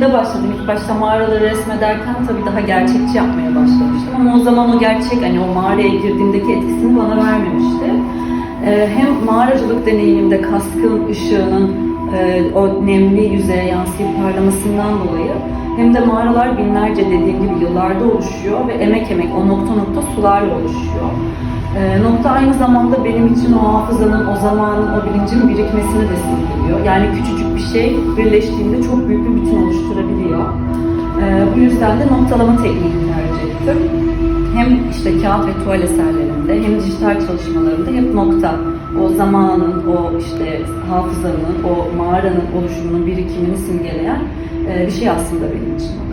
şekilde başladım. İlk başta mağaraları resmederken tabii daha gerçekçi yapmaya başlamıştım. Ama o zaman o gerçek, hani o mağaraya girdiğimdeki etkisini bana vermemişti. Ee, hem mağaracılık deneyimimde kaskın ışığının e, o nemli yüzeye yansıyıp parlamasından dolayı hem de mağaralar binlerce dediğim gibi yıllarda oluşuyor ve emek emek o nokta nokta sularla oluşuyor. Ee, nokta aynı zamanda benim için o hafızanın, o zamanın, o bilincin birikmesini de simgeliyor. Yani küçücük bir şey birleştiğinde çok büyük bir bütün yüzden de noktalama tekniğini tercih ettim. Hem işte kağıt ve tuval eserlerimde hem dijital çalışmalarımda hep nokta. O zamanın, o işte hafızanın, o mağaranın oluşumunun birikimini simgeleyen e, bir şey aslında benim için.